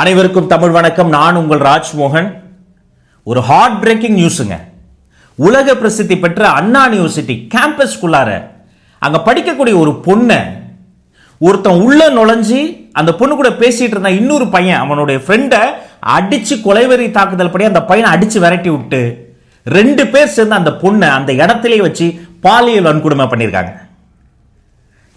அனைவருக்கும் தமிழ் வணக்கம். நான் உங்கள் ராஜ்மோகன். ஒரு ஹார்ட் பிரேக்கிங் நியூஸுங்க உலக பிரசித்தி பெற்ற அண்ணா யூனிவர்சிட்டி கேம்பஸ்குள்ளார அங்கே படிக்கக்கூடிய ஒரு பொண்ணை ஒருத்தன் உள்ள நுழைஞ்சி அந்த பொண்ணு கூட பேசிட்டு இருந்தா இன்னொரு பையன் அவனுடைய ஃப்ரெண்டை அடிச்சு கொலைவெறி தாக்குதல் படி அந்த பையனை அடிச்சு விரட்டி விட்டு ரெண்டு பேர் சேர்ந்து அந்த பொண்ணை அந்த இடத்திலே வச்சு பாலியல் வன்கொடுமை பண்ணியிருக்காங்க.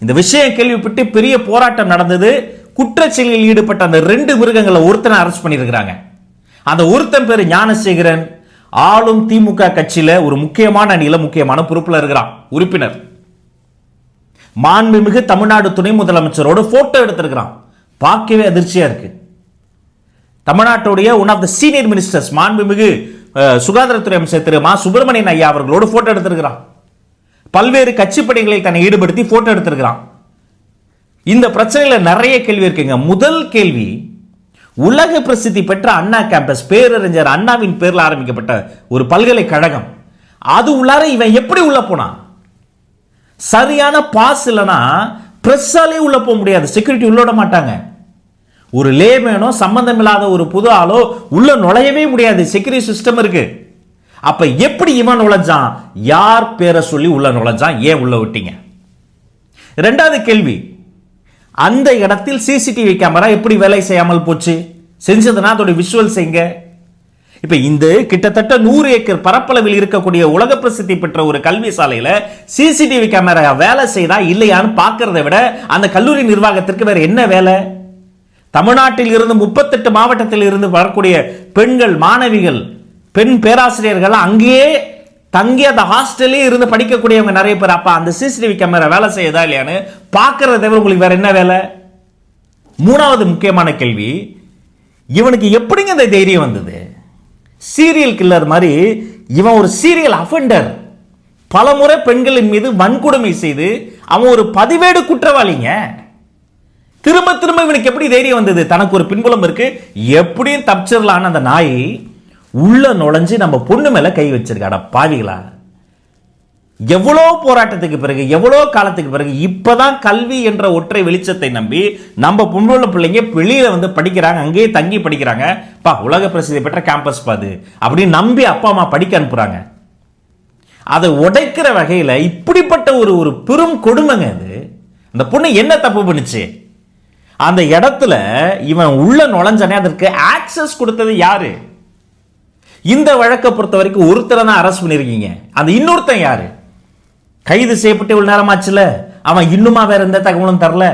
இந்த விஷயம் கேள்விப்பட்டு பெரிய போராட்டம் நடந்தது. குற்றச்செயலில் ஈடுபட்ட அந்த ரெண்டு மிருகங்களை ஒருத்தனை அரெஸ்ட் பண்ணியிருக்கிறாங்க. அந்த ஒருத்தன் பேர் ஞானசேகரன். ஆளும் திமுக கட்சியில ஒரு முக்கியமான அணியில முக்கியமான பொறுப்புல இருக்கிறான். உறுப்பினர். மாண்புமிகு தமிழ்நாடு துணை முதலமைச்சரோட போட்டோ எடுத்திருக்கிறான். பார்க்கவே அதிர்ச்சியா இருக்கு. தமிழ்நாட்டுடைய one of the senior ministers மாண்புமிகு சுகாதாரத்துறை அமைச்சர் திரு மா சுப்பிரமணியன் ஐயா அவர்களோடு போட்டோ எடுத்திருக்கிறான். பல்வேறு கட்சி பணிகளில் தன்னை ஈடுபடுத்தி போட்டோ எடுத்திருக்கிறான். இந்த பிரச்சனையில் நிறைய கேள்வி இருக்குங்க. முதல் கேள்வி உலக பிரசித்தி பெற்ற அண்ணா கேம்பஸ் பேரறிஞர் அண்ணாவின் பேரில் ஆரம்பிக்கப்பட்ட ஒரு பல்கலைக்கழகம். அது உள்ளார இவன் எப்படி உள்ள போனான் சரியான பாஸ் இல்லைன்னா ப்ரெஸ்ஸாலே உள்ள போக முடியாது. செக்யூரிட்டி உள்ள விட மாட்டாங்க. ஒரு லேமேனோ சம்பந்தம் இல்லாத ஒரு புது ஆளோ உள்ள நுழையவே முடியாது. செக்யூரிட்டி சிஸ்டம் இருக்கு. அப்ப எப்படி இவன் நுழைஞ்சான்? யார் பேரை சொல்லி உள்ள நுழைஞ்சான்? ஏன் உள்ள விட்டீங்க? ரெண்டாவது கேள்வி அந்த இடத்தில் சிசிடிவி கேமரா எப்படி வேலை செய்யாமல் போச்சு? செஞ்சதுன்னா அதோட விஷுவல்ஸ் எங்க? இப்போ இந்த கிட்டத்தட்ட நூறு ஏக்கர் பரப்பளவில் இருக்கக்கூடிய உலக பிரசித்தி பெற்ற ஒரு கல்வி சாலையில சிசிடிவி கேமரா வேலை செய்தா இல்லையான்னு பார்க்கறதை விட அந்த கல்லூரி நிர்வாகத்திற்கு வேற என்ன வேலை? தமிழ்நாட்டில் இருந்து முப்பத்தெட்டு மாவட்டத்தில் இருந்து வரக்கூடிய பெண்கள் மாணவிகள் பெண் பேராசிரியர்கள் அங்கேயே தங்கி அந்த ஹாஸ்டல்லே இருந்து படிக்கக்கூடியவங்க நிறைய பேர் அப்ப அந்த சிசிடிவி கேமரா வேலை செய்யுதா இல்லையான்னு பார்க்கறத தவிர உங்களுக்கு வேற என்ன வேலை? மூணாவது முக்கியமான கேள்வி இவனுக்கு எப்படிங்க இந்த தைரியம் வந்தது? சீரியல் கில்லர் மாதிரி இவன் ஒரு சீரியல் அஃபெண்டர் பலமுறை பெண்களின் மீது வன்கொடுமை செய்து அவன் ஒரு பதிவேடு குற்றவாளிங்க. திரும்ப திரும்ப இவனுக்கு எப்படி தைரியம் வந்தது? தனக்கு ஒரு பின்புலம் இருக்கு. எப்படியும் தப்பிச்சிடலான்னு அந்த நாய் உள்ள நுழைஞ்சு நம்ம பொண்ணு மேலே கை வச்சிருக்காடா பாவிகளா. எவ்வளோ போராட்டத்துக்கு பிறகு எவ்வளோ காலத்துக்கு பிறகு இப்பதான் கல்வி என்ற ஒற்றை வெளிச்சத்தை நம்பி நம்ம பொண்ணுள்ள பிள்ளைங்க வெளியில் வந்து படிக்கிறாங்க அங்கேயே தங்கி படிக்கிறாங்க. பா உலக பிரசித்தி பெற்ற கேம்பஸ் பாது அப்படின்னு நம்பி அப்பா அம்மா படிக்க அனுப்புகிறாங்க அதை உடைக்கிற வகையில் இப்படிப்பட்ட ஒரு ஒரு பெரும் கொடுமைங்க அது. அந்த பொண்ணு என்ன தப்பு பண்ணுச்சு? அந்த இடத்துல இவன் உள்ள நுழைஞ்சனே அதற்கு ஆக்சஸ் கொடுத்தது யாரு? இந்த வழக்கை பொறுத்த வரைக்கும் ஒருத்தரை தான் அரெஸ்ட் பண்ணியிருக்கீங்க அந்த இன்னொருத்தன் யாரு? கைது செய்யப்பட்டு இவ்வளவு நேரமாச்சுல அவன் இன்னுமா வேற எந்த தகவலும் தரல?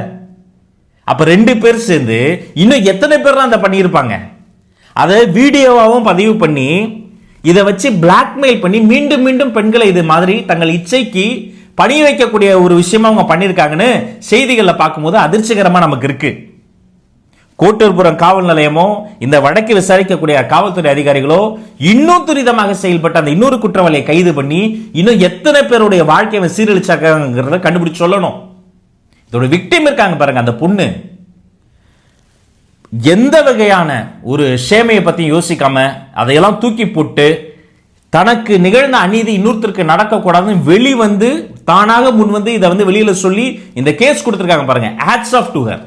அப்ப ரெண்டு பேர் சேர்ந்து இன்னும் எத்தனை பேர் தான் அதை பண்ணியிருப்பாங்க? அதை வீடியோவாகவும் பதிவு பண்ணி இதை வச்சு பிளாக்மெயில் பண்ணி மீண்டும் மீண்டும் பெண்களை இது மாதிரி தங்கள் இச்சைக்கு பணி வைக்கக்கூடிய ஒரு விஷயமா அவங்க பண்ணியிருக்காங்கன்னு செய்திகளில் பார்க்கும்போது அதிர்ச்சிகரமாக நமக்கு இருக்குது கோட்டூர்புரம் காவல் நிலையமோ இந்த வழக்கை விசாரிக்கக்கூடிய காவல்துறை அதிகாரிகளோ இன்னும் துரிதமாக செயல்பட்டு அந்த இன்னொரு குற்றவாளியை கைது பண்ணி இன்னும் எத்தனை பேருடைய வாழ்க்கையை அவன் சீரழிச்சாங்கிறத கண்டுபிடிச்சு சொல்லணும். இதோட விக்டிம் இருக்காங்க பாருங்க அந்த பொண்ணு. எந்த வகையான ஒரு ஷேமையை பத்தி யோசிக்காம அதையெல்லாம் தூக்கி போட்டு தனக்கு நிகழ்ந்த அநீதி இன்னொருத்தருக்கு நடக்கக்கூடாதுன்னு வெளி வந்து தானாக முன் வந்து இதை வந்து வெளியில சொல்லி இந்த கேஸ் கொடுத்துருக்காங்க பாருங்க ஹேட்ஸ் ஆஃப் டு ஹர்